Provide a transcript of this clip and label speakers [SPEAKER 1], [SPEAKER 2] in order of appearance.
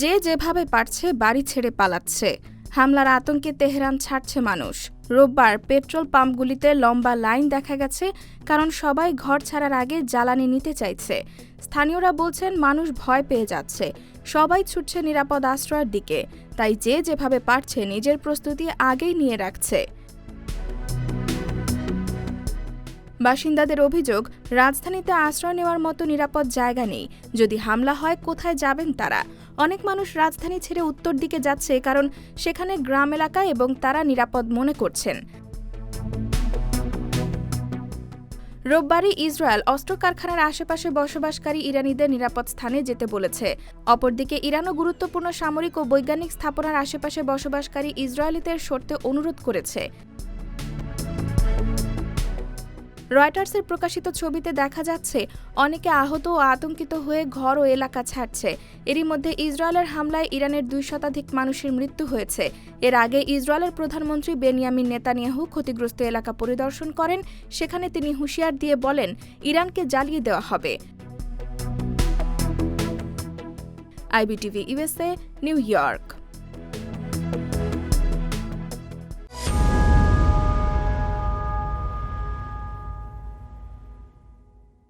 [SPEAKER 1] যে যেভাবে পারছে বাড়ি ছেড়ে পালাচ্ছে হামলার আতঙ্কে তেহরান ছাড়ছে মানুষ রোববার পেট্রোল পাম্পগুলিতে লম্বা লাইন দেখা গেছে কারণ সবাই ঘর ছাড়ার আগে জ্বালানি নিতে চাইছে স্থানীয়রা বলছেন মানুষ ভয় পেয়ে যাচ্ছে সবাই ছুটছে নিরাপদ আশ্রয়ের দিকে তাই যে যেভাবে পারছে নিজের প্রস্তুতি আগেই নিয়ে রাখছে বাসিন্দাদের অভিযোগ রাজধানীতে আশ্রয় নেওয়ার মতো নিরাপদ জায়গা নেই যদি হামলা হয় কোথায় যাবেন তারা অনেক মানুষ রাজধানী ছেড়ে উত্তর দিকে যাচ্ছে কারণ সেখানে গ্রাম এলাকা এবং তারা নিরাপদ মনে করছেন রোববারই ইসরায়েল অস্ত্র কারখানার আশেপাশে বসবাসকারী ইরানিদের নিরাপদ স্থানে যেতে বলেছে অপরদিকে ইরানও গুরুত্বপূর্ণ সামরিক ও বৈজ্ঞানিক স্থাপনার আশেপাশে বসবাসকারী ইসরায়েলিদের সরতে অনুরোধ করেছে রয়টার্সের প্রকাশিত ছবিতে দেখা যাচ্ছে অনেকে আহত ও আতঙ্কিত হয়ে ঘর ও এলাকা ছাড়ছে এরই মধ্যে ইসরায়েলের হামলায় ইরানের দুই শতাধিক মানুষের মৃত্যু হয়েছে এর আগে ইসরায়েলের প্রধানমন্ত্রী বেনিয়ামিন নেতানিয়াহু ক্ষতিগ্রস্ত এলাকা পরিদর্শন করেন সেখানে তিনি হুঁশিয়ার দিয়ে বলেন ইরানকে জ্বালিয়ে দেওয়া হবে
[SPEAKER 2] আইবিটিভি ইউএসএ নিউ ইয়র্ক